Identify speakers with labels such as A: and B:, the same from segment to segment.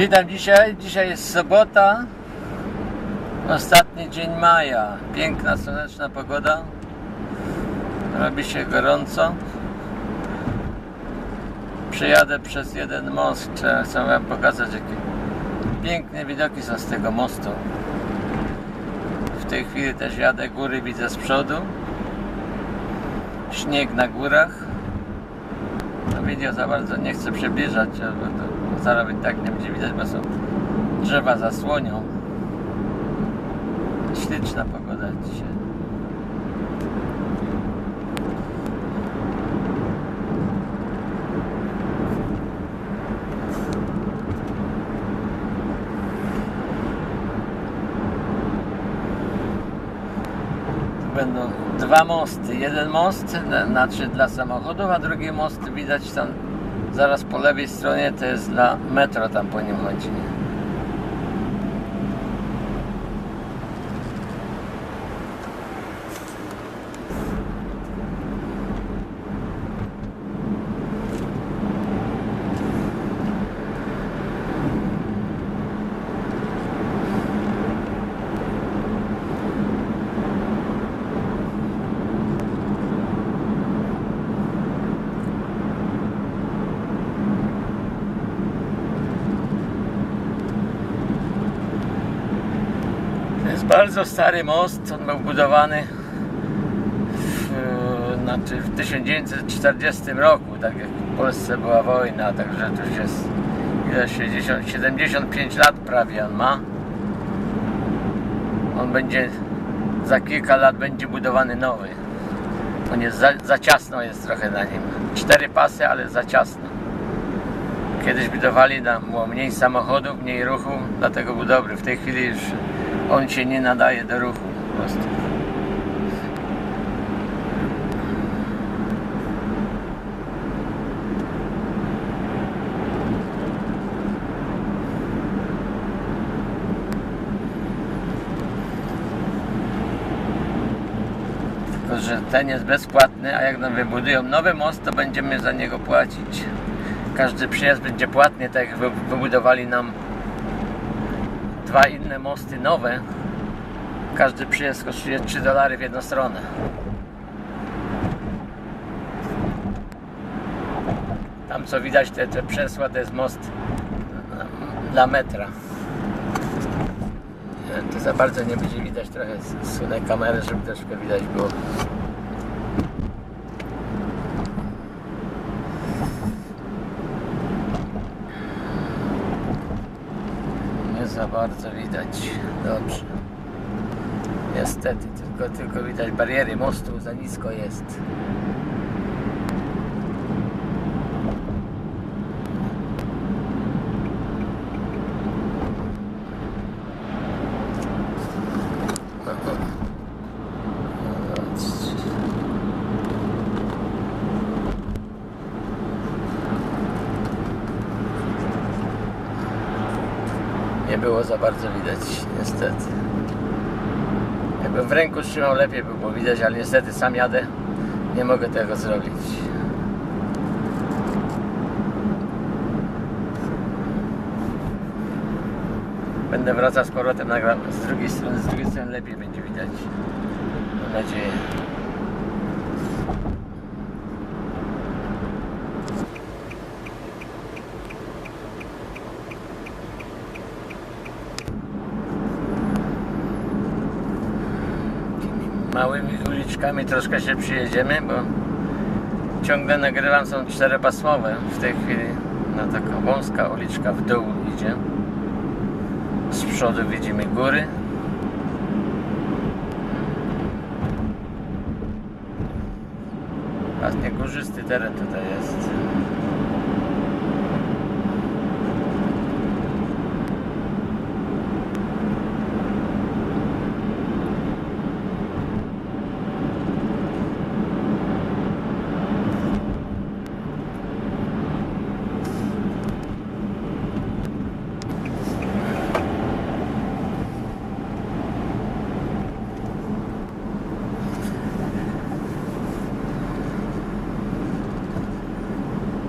A: Witam dzisiaj. Dzisiaj jest sobota. Ostatni dzień maja. Piękna, słoneczna pogoda. Robi się gorąco. Przejadę przez jeden most. Chcę Wam pokazać, jakie piękne widoki są z tego mostu. W tej chwili też jadę góry, widzę z przodu. Śnieg na górach. No video za bardzo nie chcę przybliżać, bo to zaraz i tak nie będzie widać, bo są drzewa zasłonią. Śliczna pogoda dzisiaj. Będą dwa mosty. Jeden most, na- znaczy dla samochodów, a drugi most widać tam zaraz po lewej stronie to jest dla metro, tam po nim jest bardzo stary most, on był budowany w, znaczy w 1940 roku, tak jak w Polsce była wojna, także to już jest ile 60, 75 lat prawie on ma. On będzie za kilka lat będzie budowany nowy. On jest za, za ciasno jest trochę na nim. Cztery pasy, ale za ciasno. Kiedyś budowali tam było mniej samochodów, mniej ruchu, dlatego był dobry. W tej chwili już on się nie nadaje do ruchu po prostu. Że ten jest bezpłatny, a jak nam wybudują nowy most, to będziemy za niego płacić. Każdy przyjazd będzie płatny, tak jak wy- wybudowali nam dwa inne mosty nowe. Każdy przyjazd kosztuje 3 dolary w jedną stronę. Tam co widać te, te przesła to jest most e, dla metra. E, To za bardzo nie będzie widać trochę sunę kamerę, żeby troszkę widać było. Nie za bardzo widać. Dobrze. Niestety, tylko, tylko widać bariery mostu, za nisko jest. Nie było za bardzo widać, niestety. Jakbym w ręku trzymał lepiej by było widać, ale niestety sam jadę. Nie mogę tego zrobić. Będę wracał z powrotem, nagram z drugiej strony, z drugiej strony lepiej będzie widać. Mam nadzieję. Troszkę się przyjedziemy, bo ciągle nagrywam, są czteropasmowe w tej chwili. No taka wąska uliczka w dół idzie. Z przodu widzimy góry. Właśnie górzysty teren tutaj jest.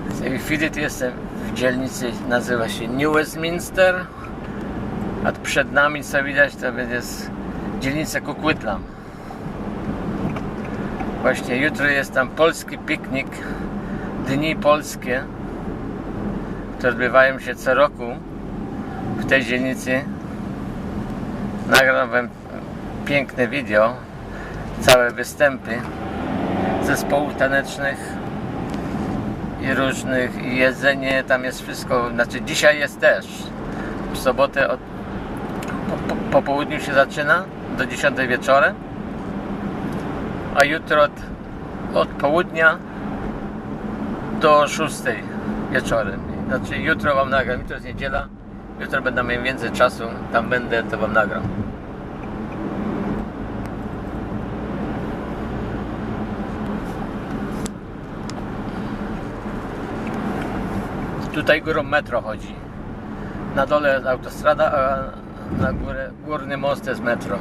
A: W tej chwili jestem w dzielnicy nazywa się New Westminster, a przed nami co widać to jest dzielnica Coquitlam. Właśnie jutro jest tam polski piknik, dni polskie, które odbywają się co roku w tej dzielnicy. Nagram wam piękne wideo, całe występy zespołów tanecznych i różnych i jedzenie, tam jest wszystko, znaczy dzisiaj jest też. W sobotę od, po, po, po południu się zaczyna do 10 wieczorem, a jutro od, od południa do 6 wieczorem. Znaczy jutro wam nagram, jutro jest niedziela, jutro będę miał więcej czasu, tam będę, to wam nagram. Tutaj górą metro chodzi. Na dole jest autostrada, a na górę górny most jest metro.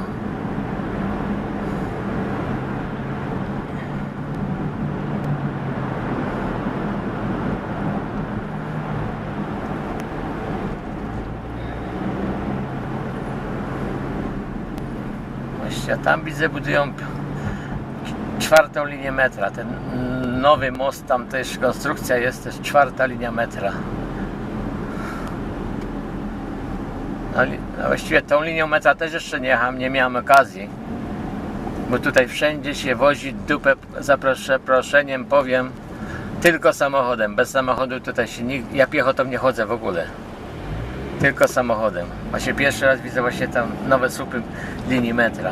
A: Właśnie tam widzę budują czwartą linię metra. Ten nowy most, tam też konstrukcja jest też czwarta linia metra. No, no właściwie tą linią metra też jeszcze nie jechałem, nie miałem okazji. Bo tutaj wszędzie się wozi dupę za przeproszeniem powiem tylko samochodem. Bez samochodu tutaj się nikt, ja piechotą nie chodzę w ogóle. Tylko samochodem. Właśnie pierwszy raz widzę właśnie tam nowe słupy linii metra.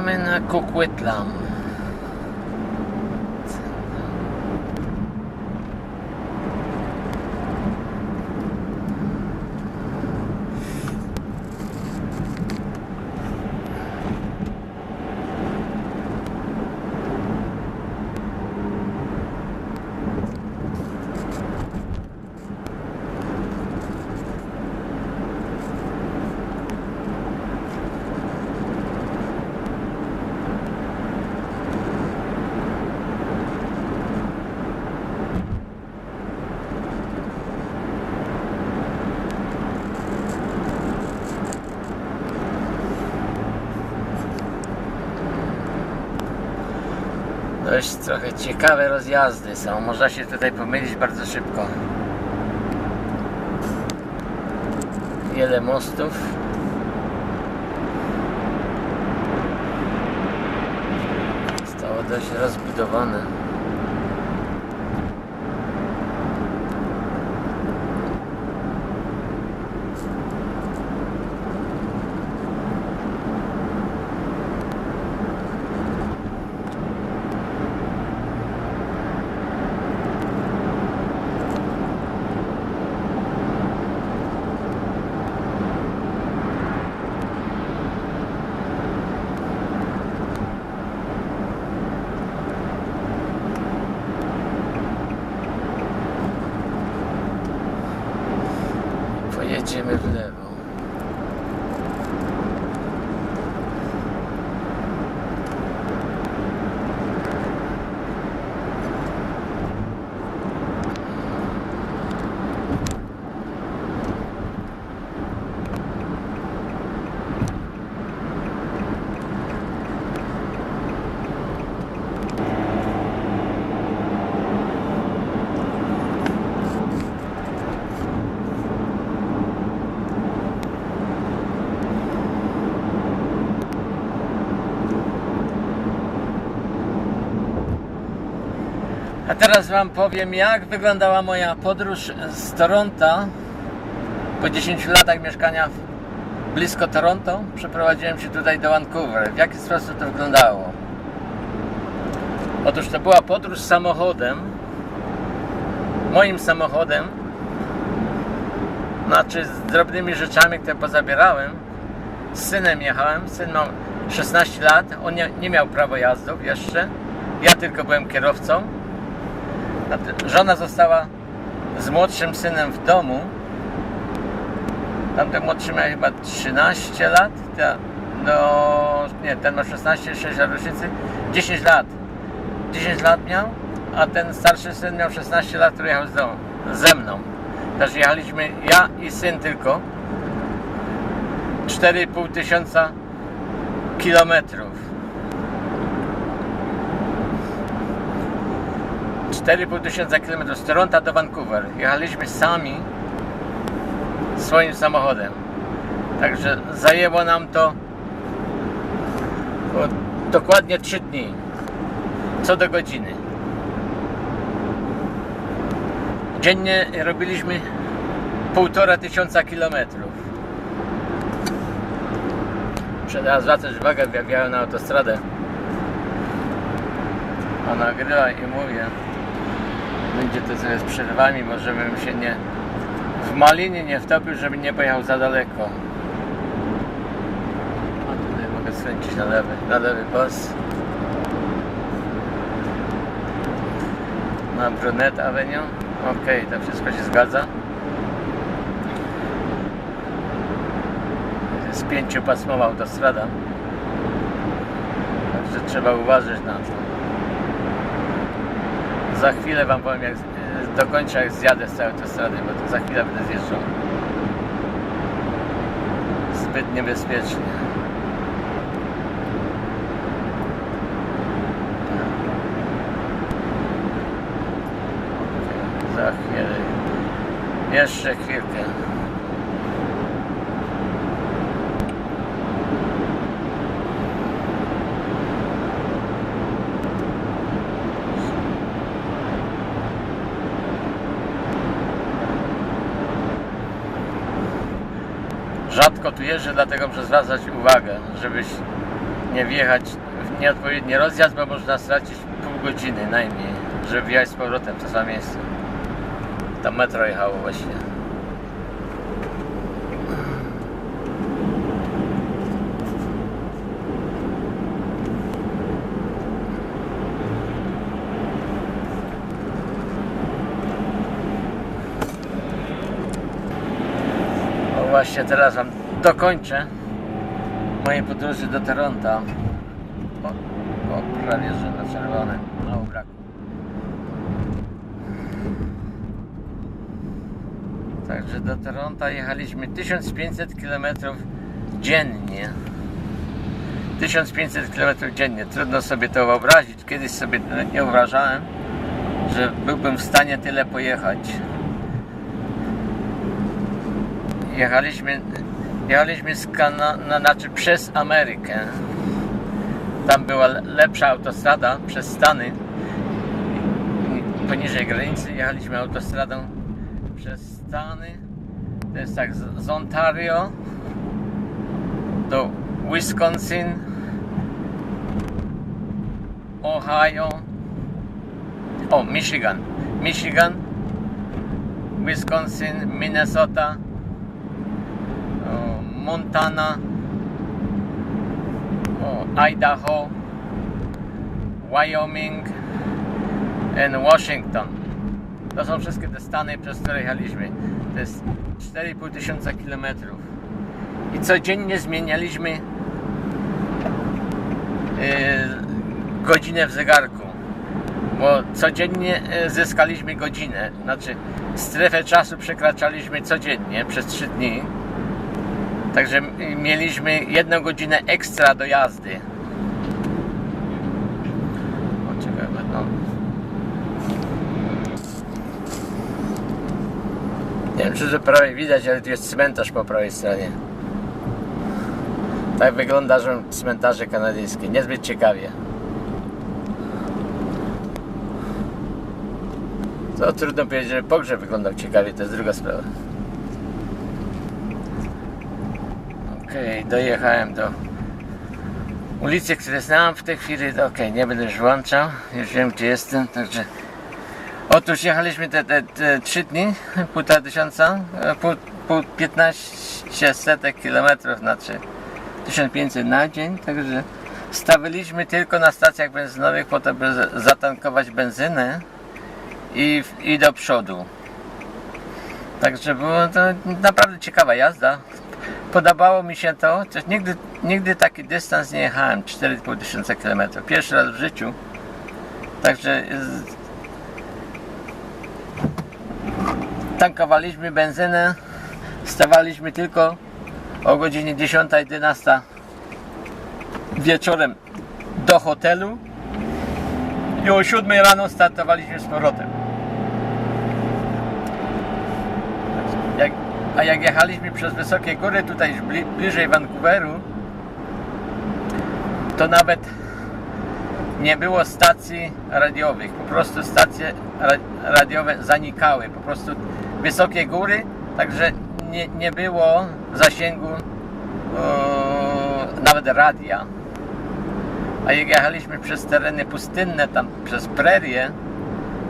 A: namin na cook lang. Dość trochę ciekawe rozjazdy są. Można się tutaj pomylić bardzo szybko. Wiele mostów. Zostało dość rozbudowane. A teraz Wam powiem, jak wyglądała moja podróż z Toronto. Po 10 latach mieszkania blisko Toronto przeprowadziłem się tutaj do Vancouver. W jaki sposób to wyglądało? Otóż to była podróż samochodem, moim samochodem, znaczy z drobnymi rzeczami, które pozabierałem. Z synem jechałem, syn miał 16 lat, on nie, nie miał prawa jazdów jeszcze, ja tylko byłem kierowcą. Znaczy, Żona została z młodszym synem w domu. Tamten młodszy miał chyba 13 lat. Ta, no, nie, ten ma 16, 6 lat rocznicy. 10 lat. 10 lat miał, a ten starszy syn miał 16 lat, który jechał z domu, ze mną. Też jechaliśmy ja i syn tylko. 4,5 tysiąca kilometrów. 4,5 tysiąca kilometrów z Toronto do Vancouver. Jechaliśmy sami swoim samochodem. Także zajęło nam to dokładnie 3 dni. Co do godziny. Dziennie robiliśmy półtora tysiąca kilometrów. Teraz zwracać uwagę, wjechałem na autostradę. A nagrywa i mówię. Będzie to z przerwami, bo żebym się nie w malinie nie wtopił, żeby nie pojechał za daleko. A tutaj mogę skręcić na lewy, na lewy pas. Na Brunet Avenue. Ok, to wszystko się zgadza. To jest pięciopasmowa autostrada. Także trzeba uważać na to. Za chwilę Wam powiem, jak z- dokończę, jak zjadę z całej autostrady, bo to za chwilę będę zjeżdżał. Zbyt niebezpiecznie. Za chwilę. Jeszcze chwilkę. Tu dlatego muszę zwracać uwagę, żebyś nie wjechać w nieodpowiedni rozjazd, bo można stracić pół godziny najmniej, żeby wjechać z powrotem w to samo miejsce. Tam metro jechało właśnie. Właśnie teraz wam dokończę mojej podróży do Toronto. O, o prawie że na czerwone. Mało braku. Także do Toronto jechaliśmy 1500 km dziennie. 1500 km dziennie. Trudno sobie to wyobrazić. Kiedyś sobie nie wyobrażałem, że byłbym w stanie tyle pojechać. Jechaliśmy, jechaliśmy z Kana- na, znaczy przez Amerykę. Tam była le- lepsza autostrada przez Stany. Poniżej granicy jechaliśmy autostradą przez Stany. To jest tak z, Ontario do Wisconsin, Ohio, o Michigan, Michigan, Wisconsin, Minnesota, Montana, Idaho, Wyoming and Washington. To są wszystkie te stany, przez które jechaliśmy. To jest 4,5 tysiąca kilometrów. I codziennie zmienialiśmy yy, godzinę w zegarku. Bo codziennie yy, zyskaliśmy godzinę. Znaczy strefę czasu przekraczaliśmy codziennie przez 3 dni. Także mieliśmy jedną godzinę ekstra do jazdy. O, czekaj, no. Nie wiem, czy to prawie widać, ale tu jest cmentarz po prawej stronie. Tak wyglądają cmentarze kanadyjskie. Niezbyt ciekawie. To trudno powiedzieć, że pogrzeb wyglądał ciekawie, to jest druga sprawa. Okej, dojechałem do ulicy, które znam w tej chwili. Okej, nie będę już włączał, już wiem gdzie jestem, także... Otóż jechaliśmy te, te, te 3 dni, półtora tysiąca, e, pół, pół 15 setek kilometrów, znaczy 1500 na dzień, także stawiliśmy tylko na stacjach benzynowych po to, by zatankować benzynę i, i do przodu. Także było to naprawdę ciekawa jazda. Podobało mi się to, chociaż nigdy, nigdy taki dystans nie jechałem, 4,5 tysiąca kilometrów. Pierwszy raz w życiu. Także tankowaliśmy benzynę, stawaliśmy tylko o godzinie 10-11 wieczorem do hotelu i o 7 rano startowaliśmy z powrotem. Jak, a jak jechaliśmy przez wysokie góry, tutaj bliżej Vancouveru, to nawet nie było stacji radiowych. Po prostu stacje ra, radiowe zanikały. Po prostu wysokie góry, także nie, nie było zasięgu nawet radia. A jak jechaliśmy przez tereny pustynne, tam przez prerie,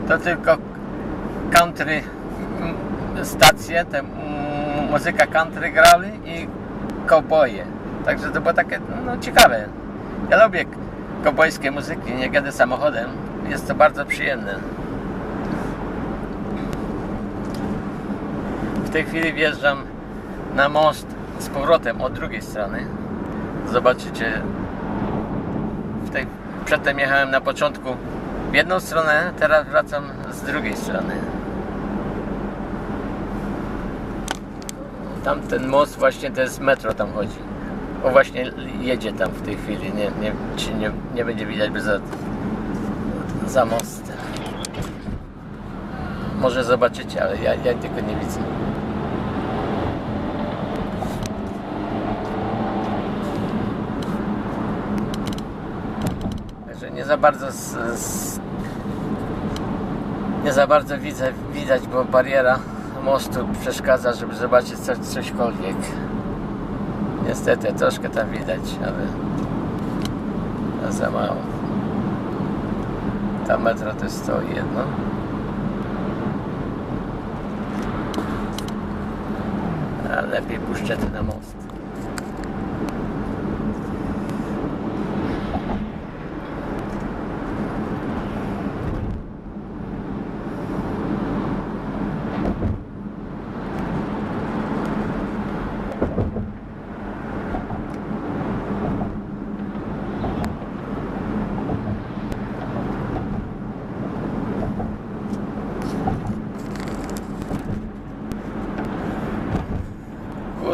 A: to tylko country stacje, te muzyka country grali i cowboye. Także to było takie no, ciekawe. Ja lubię kowbojskie muzyki, nie jadę samochodem. Jest to bardzo przyjemne. W tej chwili wjeżdżam na most z powrotem od drugiej strony. Zobaczycie. Tej, przedtem jechałem na początku w jedną stronę, teraz wracam z drugiej strony. Tam ten most właśnie to jest metro tam chodzi. O właśnie jedzie tam w tej chwili. Nie, nie, nie, nie będzie widać by za, za mostem. Może zobaczycie, ale ja, ja tylko nie widzę. Także nie za bardzo z, z, nie za bardzo widzę, widać, bo bariera mostu przeszkadza, żeby zobaczyć coś, cośkolwiek. Niestety troszkę tam widać, ale ale za mało. Tam metro to stoi jedno. A lepiej puszczę na most.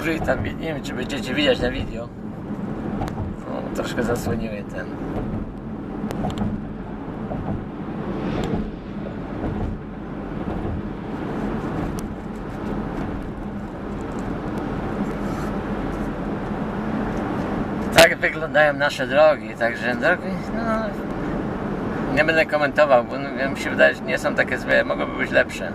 A: I tam, nie wiem czy będziecie widać na video. O, troszkę zasłoniły ten. Tak wyglądają nasze drogi, także drogi, no, nie będę komentował, bo no, mi się wydaje, że nie są takie złe, mogłyby być lepsze.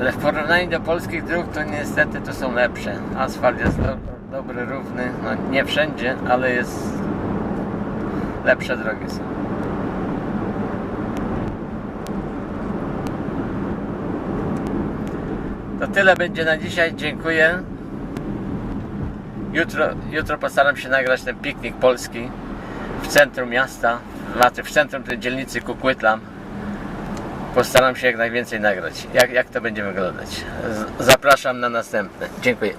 A: Ale w porównaniu do polskich dróg to niestety to są lepsze. Asfalt jest do, dobry, równy, no nie wszędzie, ale jest lepsze drogi są. To tyle będzie na dzisiaj. Dziękuję. Jutro, jutro postaram się nagrać ten piknik polski w centrum miasta, znaczy w centrum tej dzielnicy Kukłytlam. Postaram się jak najwięcej nagrać. Jak, jak to będzie wyglądać? Zapraszam na następne. Dziękuję.